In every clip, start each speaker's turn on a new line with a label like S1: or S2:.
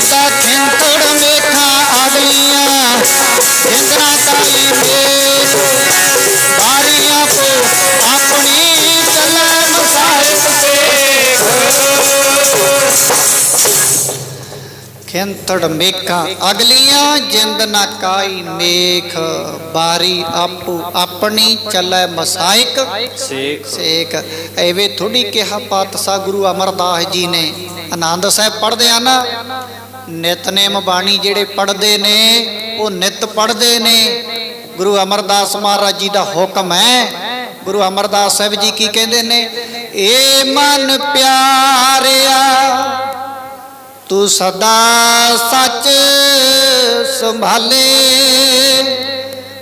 S1: ਖਿੰਤੜ ਮੇਖਾਂ ਅਗਲੀਆਂ ਜਿੰਦਰਾ ਕਾਲੀ ਮੇਖ ਬਾਰੀਆਂ ਕੋ ਆਪਣੀ ਚੱਲੇ ਮਸਾਇਬ ਖਿੰਤੜ ਮੇਖਾਂ ਅਗਲੀਆਂ ਜਿੰਦ ਨਾ ਕਾਈ ਮੇਖ। ਬਾਰੀ ਆਪੂ ਆਪਣੀ ਚੱਲੇ ਮਸਾਇਕ।
S2: ਸੇਖ।
S1: ਸੇਕ ਐਵੇਂ ਥੋੜੀ ਕਿਹਾ ਪਾਤਸ਼ਾਹ ਗੁਰੂ ਅਮਰਦਾਸ ਜੀ ਨੇ। ਆਨੰਦ ਸਾਹਿਬ ਪੜ੍ਹਦੇ ਆ ਨਾ। ਨਿਤਨੇਮ ਬਾਣੀ ਜਿਹੜੇ ਪੜ੍ਹਦੇ ਨੇ, ਉਹ ਨਿਤ ਪੜ੍ਹਦੇ ਨੇ। ਗੁਰੂ ਅਮਰਦਾਸ ਮਹਾਰਾਜ ਜੀ ਦਾ ਹੁਕਮ ਹੈ। ਗੁਰੂ ਅਮਰਦਾਸ ਸਾਹਿਬ ਜੀ ਕੀ ਕਹਿੰਦੇ ਨੇ? ਏ ਮਨ ਪਿਆਰਿਆ, ਤੂੰ ਸਦਾ ਸੱਚ ਸੰਭਾਲੇ।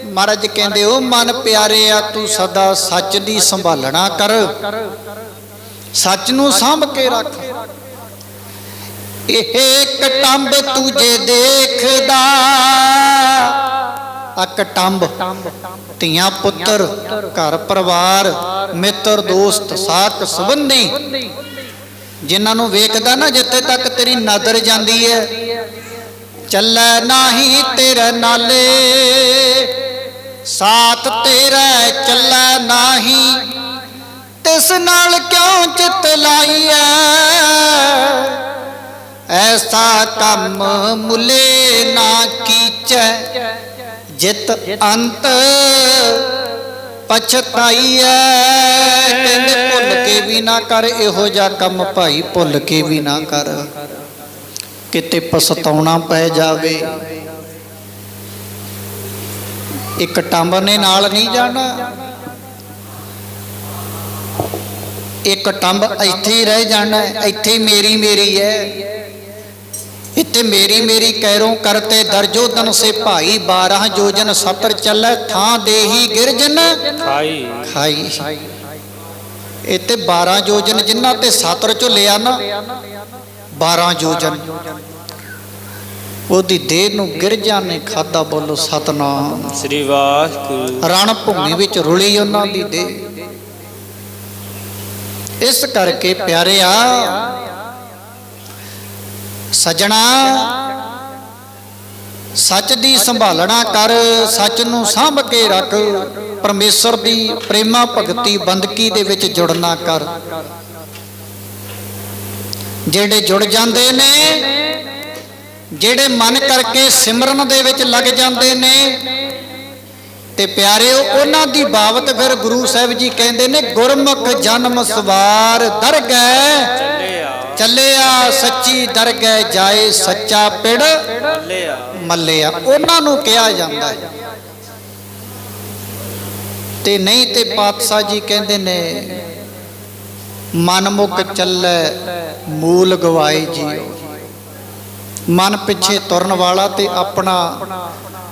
S1: ਮਹਾਰਾਜ ਕਹਿੰਦੇ ਉਹ ਮਨ ਪਿਆਰਿਆ, ਤੂੰ ਸਦਾ ਸੱਚ ਦੀ ਸੰਭਾਲਣਾ ਕਰ। ਸੱਚ ਨੂੰ ਸਾਂਭ ਕੇ ਰੱਖ। ਇਹ ਕਟੰਬ ਤੁਝੇ ਦੇਖਦਾ। ਅਕਟੰਬ ਧੀਆਂ ਪੁੱਤਰ, ਘਰ ਪਰਿਵਾਰ, ਮਿੱਤਰ, ਦੋਸਤ ਸਾਕ ਸੰਬੰਧੀ। ਜਿਨ੍ਹਾਂ ਨੂੰ ਵੇਖਦਾ ਨਾ ਜਿੱਥੇ ਤੱਕ ਤੇਰੀ ਨਜ਼ਰ ਜਾਂਦੀ ਹੈ, ਚੱਲੈ ਨਾਹੀ ਤੇਰੇ ਨਾਲੇ। ਸਾਥ ਤੇਰਾ ਚੱਲੈ ਨਾਹੀ। ਤਿਸ ਨਾਲ ਕਿਉਂ ਚਿਤ ਲਾਈਐ ਐਸਾ ਕੰਮ ਮੁਲੇ ਨਾ ਕੀਚੈ ਜਿਤ ਅੰਤ ਪਛਤਾਈਐ। ਕਹਿੰਦੇ ਭੁੱਲ ਕੇ ਵੀ ਨਾ ਕਰ ਇਹੋ ਜਿਹਾ ਕੰਮ ਭਾਈ ਭੁੱਲ ਕੇ ਵੀ ਨਾ ਕਰ। ਕਿਤੇ ਪਛਤਾਉਣਾ ਪੈ ਜਾਵੇ। ਇੱਕ ਟੰਬ ਨੇ ਨਾਲ ਨਹੀਂ ਜਾਣਾ। ਇੱਕ ਟੰਬ ਇੱਥੇ ਹੀ ਰਹਿ ਜਾਣਾ ਹੈ, ਇੱਥੇ ਮੇਰੀ ਮੇਰੀ ਹੈ ਇੱਥੇ ਮੇਰੀ ਮੇਰੀ ਕਹਿਰੋਂ ਕਰਤੇ ਦਰਜੋ ਤਨ ਸੇ ਭਾਈ 12 ਜੋਜਨ ਸਤਰ ਚੱਲੈ ਥਾਂ ਦੇਹੀ ਗਿਰਜਨ।
S2: ਖਾਈ।
S1: ਖਾਈ। ਇੱਥੇ 12 ਜੋਜਨ ਜਿਨ੍ਹਾਂ ਤੇ ਸਤਰ ਚੋਂ ਲਿਆ ਨਾ 12 ਜੋਜਨ। ਉਹਦੀ ਦੇਹ ਨੂੰ ਗਿਰਜਾਂ ਨੇ ਖਾਦਾ ਬੋਲੋ ਸਤਨਾਮ।
S2: ਸ੍ਰੀ ਵਾਹਿਗੁਰੂ।
S1: ਰਣ ਭੂਮੀ ਵਿੱਚ ਰੁਲੀ ਉਹਨਾਂ ਦੀ ਦੇਹ। ਇਸ ਕਰਕੇ ਪਿਆਰਿਆ ਸਜਣਾ। ਸੱਚ ਦੀ ਸੰਭਾਲਣਾ ਕਰ, ਸੱਚ ਨੂੰ ਸਾਂਭ ਕੇ ਰੱਖ। ਪਰਮੇਸ਼ਰ ਦੀ ਪ੍ਰੇਮਾ ਭਗਤੀ ਬੰਦਗੀ ਦੇ ਵਿੱਚ ਜੁੜਨਾ ਕਰ। ਜਿਹੜੇ ਜੁੜ ਜਾਂਦੇ ਨੇ, ਜਿਹੜੇ ਮਨ ਕਰਕੇ ਸਿਮਰਨ ਦੇ ਵਿੱਚ ਲੱਗ ਜਾਂਦੇ ਨੇ, ਤੇ ਪਿਆਰਿਓ, ਉਹਨਾਂ ਦੀ ਬਾਬਤ ਫਿਰ ਗੁਰੂ ਸਾਹਿਬ ਜੀ ਕਹਿੰਦੇ ਨੇ, ਗੁਰਮੁਖ ਜਨਮ ਸਵਾਰ, ਦਰਗਹਿ।
S2: ਚੱਲਿਆ
S1: ਚੱਲਿਆ ਸੱਚੀ ਦਰਗਹਿ ਜਾਏ ਸੱਚਾ ਪਿੜ। ਮੱਲਿਆ। ਉਹਨਾਂ ਨੂੰ ਕਿਹਾ ਜਾਂਦਾ ਹੈ। ਤੇ ਨਹੀਂ ਤੇ ਪਾਤਸ਼ਾਹ ਜੀ ਕਹਿੰਦੇ ਨੇ ਮਨਮੁਖ ਚੱਲੈ ਮੂਲ ਗਵਾਏ ਜੀਓ। ਮਨ ਪਿੱਛੇ ਤੁਰਨ ਵਾਲਾ ਤੇ ਆਪਣਾ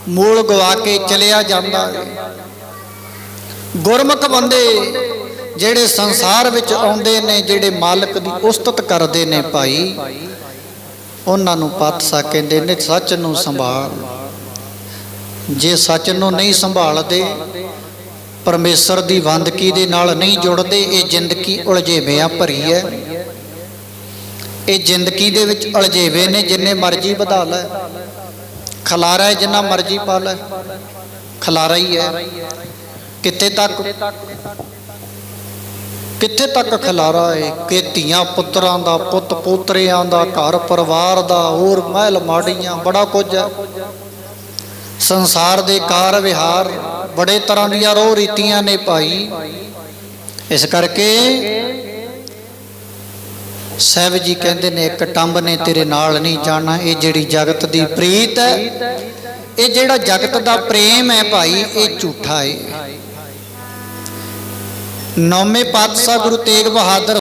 S1: ਮੂਲ ਗਵਾ ਕੇ ਚਲਿਆ ਜਾਂਦਾ ਹੈ। ਗੁਰਮੁਖ ਬੰਦੇ ਜਿਹੜੇ ਸੰਸਾਰ ਵਿੱਚ ਆਉਂਦੇ ਨੇ, ਜਿਹੜੇ ਮਾਲਕ ਦੀ ਉਸਤਤ ਕਰਦੇ ਨੇ ਭਾਈ, ਉਹਨਾਂ ਨੂੰ ਪਾਤਸ਼ਾਹ ਕਹਿੰਦੇ ਨੇ, ਸੱਚ ਨੂੰ ਸੰਭਾਲ। ਜੇ ਸੱਚ ਨੂੰ ਨਹੀਂ ਸੰਭਾਲਦੇ, ਪਰਮੇਸ਼ਰ ਦੀ ਬੰਦਗੀ ਦੇ ਨਾਲ ਨਹੀਂ ਜੁੜਦੇ, ਇਹ ਜ਼ਿੰਦਗੀ ਉਲਝੇਵਿਆਂ ਭਰੀ ਹੈ। ਇਹ ਜ਼ਿੰਦਗੀ ਦੇ ਵਿੱਚ ਉਲਝੇਵੇ ਨੇ, ਜਿੰਨੇ ਮਰਜ਼ੀ ਵਧਾ ਲੈ। ਖਲਾਰਾ ਹੈ ਜਿੰਨਾ ਮਰਜ਼ੀ ਪਾ ਲੈ। ਖਲਾਰਾ ਹੀ ਹੈ। ਕਿੱਥੇ ਤੱਕ? ਕਿੱਥੇ ਤੱਕ ਖਲਾਰਾ ਏ? ਕਿ ਧੀਆਂ ਪੁੱਤਰਾਂ ਦਾ, ਪੁੱਤ ਪੋਤਰਿਆਂ ਦਾ, ਘਰ ਪਰਿਵਾਰ ਦਾ, ਹੋਰ ਮਹਿਲ ਮਾੜੀਆਂ, ਬੜਾ ਕੁਝ ਹੈ ਸੰਸਾਰ ਦੇ ਕਾਰ ਵਿਹਾਰ ਬੜੇ ਤਰ੍ਹਾਂ ਦੀਆਂ ਰੋਹ ਰੀਤੀਆਂ ਨੇ ਭਾਈ। ਇਸ ਕਰਕੇ ਸਾਹਿਬ ਜੀ ਕਹਿੰਦੇ ਨੇ, ਇੱਕ ਟੰਬ ਨੇ ਤੇਰੇ ਨਾਲ ਨਹੀਂ ਜਾਣਾ, ਇਹ ਜਿਹੜੀ ਜਗਤ ਦੀ ਪ੍ਰੀਤ ਹੈ, ਇਹ ਜਿਹੜਾ ਜਗਤ ਦਾ ਪ੍ਰੇਮ ਹੈ ਭਾਈ, ਇਹ ਝੂਠਾ ਹੈ ਨੌਵੇਂ ਪਾਤਸ਼ਾਹ ਗੁਰੂ ਤੇਗ ਬਹਾਦਰ